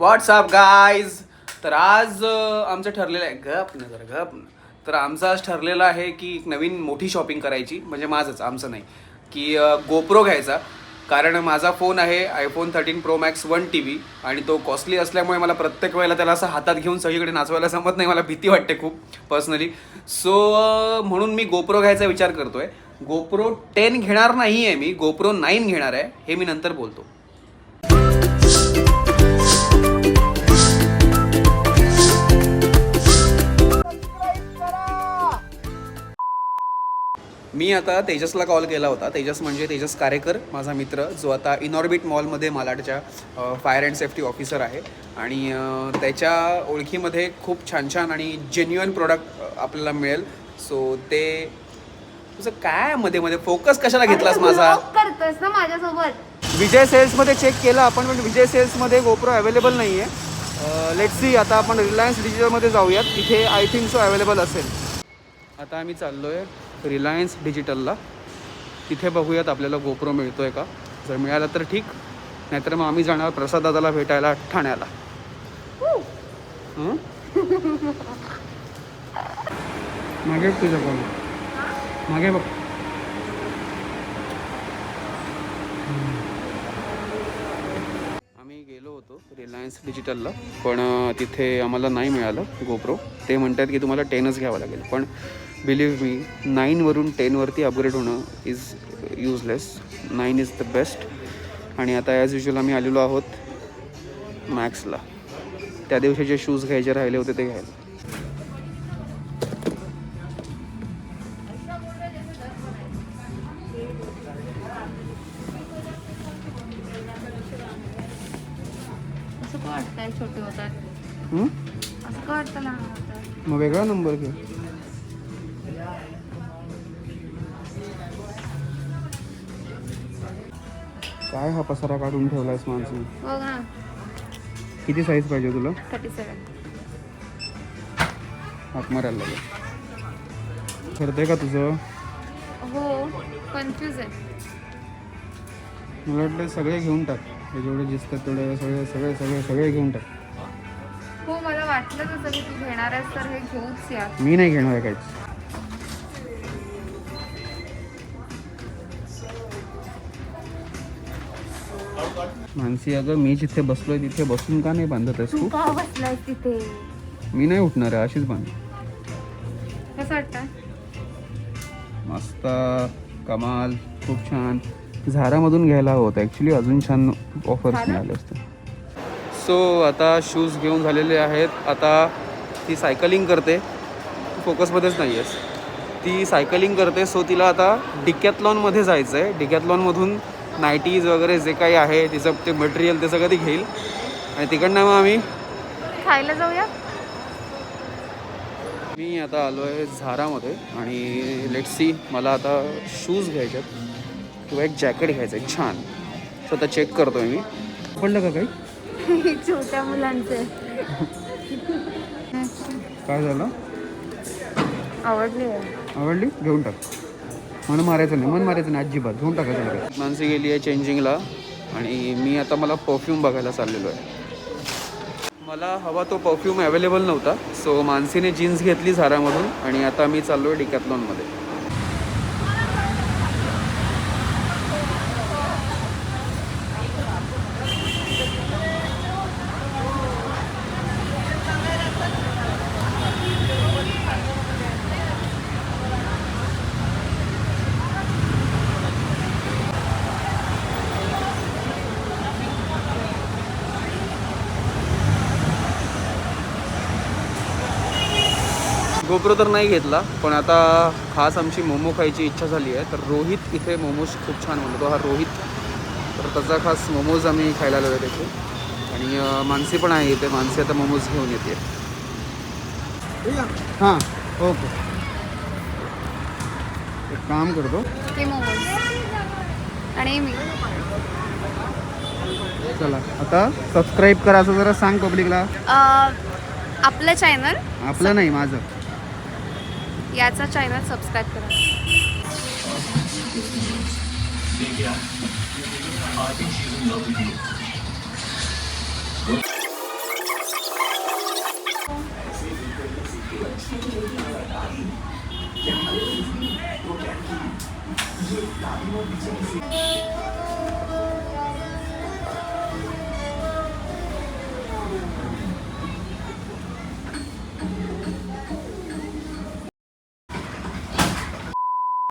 WhatsApp guys तर आज आमचं ठरलेलं आहे. गप न जर गप न. तर आमचं आज ठरलेलं आहे की एक नवीन मोठी शॉपिंग करायची. म्हणजे माझंच आमचं नाही. की गोप्रो घ्यायचा. कारण माझा फोन आहे iPhone thirteen pro max one T V आणि तो कॉस्टली असल्यामुळे मला प्रत्येक वेळेला त्याला असं हातात घेऊन सगळीकडे नाचवायला जमत नाही. मला भीती वाटते खूप पर्सनली सो म्हणून मी गोप्रो घ्यायचा विचार करतो आहे गोप्रो टेन घेणार नाही आहे मी. गोप्रो नाईन घेणार आहे. हे मी नंतर बोलतो. मी आता तेजसला कॉल केला होता. तेजस म्हणजे तेजस कारेकर माझा मित्र जो आता इनॉर्बिट मॉलमध्ये मालाडच्या फायर अँड सेफ्टी ऑफिसर आहे. आणि त्याच्या ओळखीमध्ये खूप छान छान आणि जेन्युअन प्रोडक्ट आपल्याला मिळेल. सो ते तुझं काय मध्ये मध्ये? फोकस कशाला घेतलास माझा? करतोस ना माझ्यासोबत. विजय सेल्समध्ये चेक केलं आपण पण विजय सेल्समध्ये गोप्रो अवेलेबल नाही आहे लेट सी आता आपण रिलायन्स डिजिटलमध्ये जाऊयात. तिथे आय थिंक सो अवेलेबल असेल. आता आम्ही चाललो आहे रिलायन्स डिजिटलला तिथे बघूयात आपल्याला गोप्रो मिळतो आहे का? जर मिळाला तर ठीक. नाहीतर मग आम्ही जाणार प्रसाद दादाला भेटायला ठाण्याला. मागे बघ तुझ्या मागे बघ. आम्ही गेलो होतो रिलायन्स डिजिटलला पण तिथे आम्हाला नाही मिळालं गोप्रो. ते म्हणतात की तुम्हाला टेनच घ्यावं लागेल. पण बिलीव्ह मी नाईनवरून टेनवरती अपग्रेड होणं is useless nine is the best आणि आता ॲज युजल आम्ही आलेलो आहोत मॅक्सला त्या दिवशी जे शूज घ्यायचे राहिले होते ते घ्यायला. छोटे हं? होतात. मग वेगळा नंबर घे. काय हा पसारा काढून ठेवलायस माणसं? ना किती साईज पाहिजे तुला? थर्टी सेवन हात मारायला लागेल. ठरतंय का तुझं? हो कन्फ्यूज आहे. मला वाटतं सगळे घेऊन टाक. हे जेवढे दिसतात तेवढे सगळे सगळे सगळे सगळे घेऊन टाक. हो मला वाटलं तसं की तू घेणार आहेस तर हे घेऊच या. मी नाही घेणार काहीच. मानसी अगं मी जिथे बसलोय तिथे बसून का नाही बांधत आहेस तू? तू का बसलायस तिथे? मी नाही उठणार आहे अशीच बांध. कसं वाटतं? मस्त कमाल खूप छान. झारामधून घ्यायला होतं. ॲक्च्युली अजून छान ऑफर्स झालं? मिळाले असते सो आता शूज घेऊन झालेले आहेत. आता ती सायकलिंग करते. फोकसमध्येच नाही आहेस. ती सायकलिंग करते. सो तिला आता डिकॅथलॉनमध्ये जायचं आहे डिकॅथलॉनमधून नाईटीज वगैरे जे काही आहे तिचं ते मटेरियल ते सगळं ती घेईल. आणि तिकडनं मग आम्ही खायला जाऊया? मी आता आलो आहे झारामध्ये आणि लेट सी मला आता शूज घ्यायचे आहेत. किंवा एक जॅकेट घ्यायचं आहे छान. सो आता चेक करतो मी. पडलं का काही? छोट्या मुलांचे. काय झालं? आवडले आवडली? घेऊन टाक. मन मारायचं नाही मन मारायचं नाही अजिबात. घेऊन टाकायचं नाही. माणसी गेली आहे चेंजिंगला आणि मी आता मला परफ्यूम बघायला चाललेलो आहे. मला हवा तो परफ्यूम अवेलेबल नव्हता सो मानसीने जीन्स घेतली झारामधून आणि आता मी चाललो आहे डिकॅथलॉनमध्ये गोप्रो तर नाही घेतला पण आता खास आमची मोमो खायची इच्छा झाली आहे. तर रोहित इथे मोमोज खूप छान बनवतो. हा रोहित. तर त्याचा खास मोमोज आम्ही खायला आलो आहे तिथे. आणि मानसी पण आहे इथे. मानसी आता मोमोज घेऊन येते. हां ओके. एक काम करतो. आणि मी. चला आता सबस्क्राईब करा असं जरा सांग पब्लिकला आपलं चॅनल आपलं नाही माझं. याचा चॅनल सबस्क्राईब करा.